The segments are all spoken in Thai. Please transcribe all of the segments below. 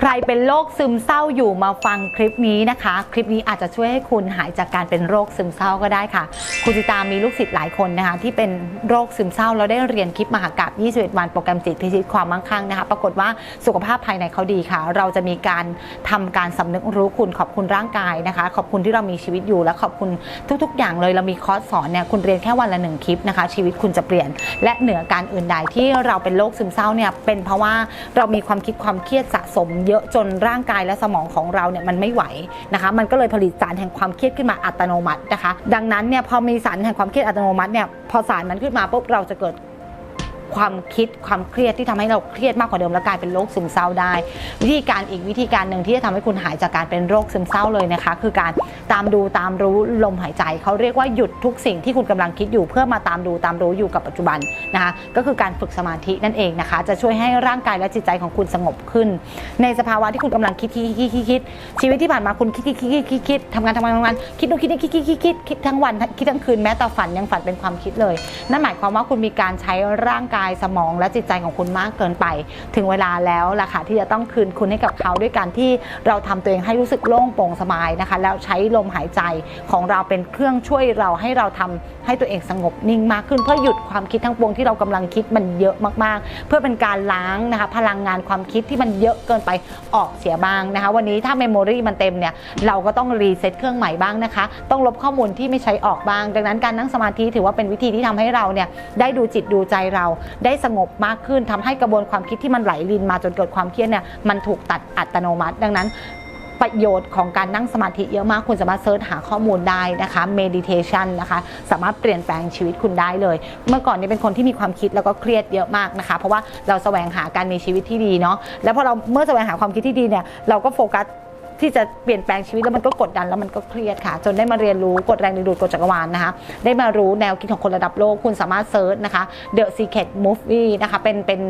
ใครเป็นโรคซึมเศร้าอยู่มาฟังคลิปนี้นะคะ คลิปนี้อาจจะช่วยให้คุณหายจากการเป็นโรคซึมเศร้าก็ได้ค่ะ คุณจิตามีลูกศิษย์หลายคนนะคะ ที่เป็นโรคซึมเศร้าแล้วได้เรียนคลิปมหากาบ21 วันโปรแกรมจิตพิชิตความมั่งคั่งนะคะ ปรากฏว่าสุขภาพภายในเขาดีค่ะ เราจะมีการทำการสำนึกรู้คุณขอบคุณร่างกายนะคะ ขอบคุณที่เรามีชีวิตอยู่และขอบคุณทุก ๆ อย่างเลยเรามีคอร์สสอนเนี่ยคุณเรียนแค่วันละหนึ่งคลิปนะคะ ชีวิตคุณจะเปลี่ยน และเหนือการอื่นใดที่เราเป็นโรคซึมเศร้าเนี่ยเป็นเพราะว่าเรามีความคิดความเครียดสะสมเยอะจนร่างกายและสมองของเราเนี่ยมันไม่ไหวนะคะ มันก็เลยผลิตสารแห่งความเครียดขึ้นมาอัตโนมัตินะคะ ดังนั้นเนี่ยพอมีสารแห่งความเครียดอัตโนมัติเนี่ยพอสารนั้นขึ้นมาปุ๊บเราจะเกิด ความคิดความเครียดที่ทำให้เราเครียดมากกว่าเดิมแล้วกลายเป็นโรคซึมเศร้าได้ วิธีการอีกวิธีการหนึ่งที่จะทำให้คุณหายจากการเป็นโรคซึมเศร้าเลยนะคะ คือการตามดูตามรู้ลมหายใจเขาเรียกว่าหยุดทุกสิ่งที่คุณกำลังคิดอยู่เพื่อมาตามดูตามรู้อยู่กับปัจจุบันนะคะก็คือการฝึกสมาธินั่นเองนะคะ จะช่วยให้ร่างกายและจิตใจของคุณสงบขึ้น ในสภาวะที่คุณกำลังคิดคิดคิดคิดคิดชีวิตที่ผ่านมาคุณคิดคิดคิดคิดคิดคิดทำงานทำงานทำงานคิดนู่นคิดนี่คิดคิดคิดคิดคิดทั้งวันคิดทั้งคืนแม้แต่ฝันยังฝันเป็นความคิดเลย นั่นหมายความว่าคุณมีการใช้ร่างกายสมองและจิตใจของคุณมากเกินไป ถึงเวลาแล้วล่ะค่ะที่จะต้องคืนคุณให้กับเขาด้วยการที่เราทำตัวเองให้รู้สึกโล่งโปร่งสบายนะคะ แล้วใช้ลมหายใจของเราเป็นเครื่องช่วยเราให้เราทำให้ตัวเองสงบนิ่งมากขึ้นเพื่อหยุดความคิดทั้งปวงที่เรากำลังคิดมันเยอะมากๆ เพื่อเป็นการล้างนะคะพลังงานความคิดที่มันเยอะเกินไปออกเสียบ้างนะคะ วันนี้ถ้าเมมโมรีมันเต็มเนี่ยเราก็ต้องรีเซ็ตเครื่องใหม่บ้างนะคะ ต้องลบข้อมูลที่ไม่ใช้ออกบ้าง ดังนั้นการนั่งสมาธิถือว่าเป็นวิธีที่ทำให้เราเนี่ยได้ดูจิตดูใจเราได้สงบมากขึ้นทำให้กระบวนความคิดที่มันไหลลินมาจนเกิดความเครียดเนี่ยมันถูกตัดอัตโนมัติ ดังนั้นประโยชน์ของการนั่งสมาธิเยอะมาก คุณสามารถเซิร์ชหาข้อมูลได้นะคะ meditation นะคะ สามารถเปลี่ยนแปลงชีวิตคุณได้เลย เมื่อก่อนนี้เป็นคนที่มีความคิดแล้วก็เครียดเยอะมากนะคะ เพราะว่าเราแสวงหาการมีชีวิตที่ดีเนาะ แล้วพอเราเมื่อแสวงหาความคิดที่ดีเนี่ย เราก็โฟกัส ที่จะเปลี่ยนแปลงชีวิตแล้วมันก็กดดันแล้วมันก็เครียดค่ะ จนได้มาเรียนรู้กฎแรงดึงดูดกฎจักรวาลนะคะได้มารู้แนวคิดของคนระดับโลกคุณสามารถเซิร์ชนะคะ The Secret Movie นะคะเป็นเป็น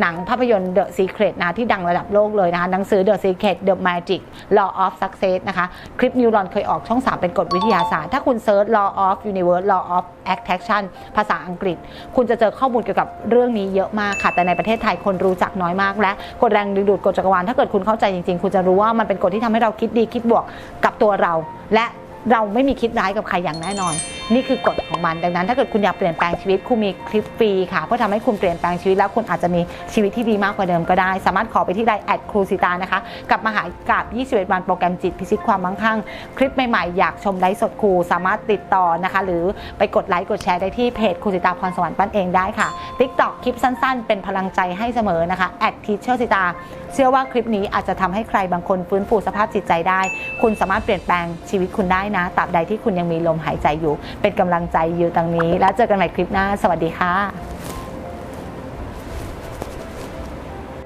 หนังภาพยนตร์ The Secret นะที่ดังระดับโลกเลยนะคะหนังสือ The Secret The Magic Law of Success นะคะคลิปนิวรอนเคยออกช่อง 3 เป็นกฎวิทยาศาสตร์ ถ้าคุณเซิร์ช Law of Universe Law of Attraction ภาษาอังกฤษ คุณจะเจอข้อมูลเกี่ยวกับเรื่องนี้เยอะมากค่ะแต่ในประเทศไทยคนรู้จักน้อยมาก และกฎแรงดึงดูดกฎจักรวาลถ้าเกิดคุณเข้าใจจริงๆ คุณจะรู้ว่ามันเป็นกฎที่ทำให้เราคิดดีคิดบวกกับตัวเรา และเราไม่มีคิดร้ายกับใครอย่างแน่นอน นี่คือกฎของมัน ดังนั้นถ้าเกิดคุณอยากเปลี่ยนแปลงชีวิตคุณมีคลิปฟรีค่ะ เพื่อทำให้คุณเปลี่ยนแปลงชีวิตแล้วคุณอาจจะมีชีวิตที่ดีมากกว่าเดิมก็ได้ สามารถขอไปที่ไลน์แอดครูสิตานะคะ กับมหากราบ21 วันโปรแกรมจิตพิชิตความมั่งคั่ง คลิปใหม่ๆ อยากชมไลฟ์สดครู สามารถติดต่อนะคะ หรือไปกดไลค์กดแชร์ได้ที่เพจครูสิตาพรสวรรค์ปั้นเองได้ค่ะ TikTok คลิปสั้น ๆ เป็นพลังใจให้เสมอนะคะแอดทีเชอร์สิตาเชื่อว่าคลิปนี้อาจจะทำให้ใครบางคนฟื้นฟูสภาพจิตใจได้ คุณสามารถเปลี่ยนแปลงชีวิตคุณได้นะตราบใดที่คุณยังมีลมหายใจอยู่เป็นกำลังใจอยู่ตรงนี้ แล้วเจอกันใหม่คลิปหน้า สวัสดีค่ะ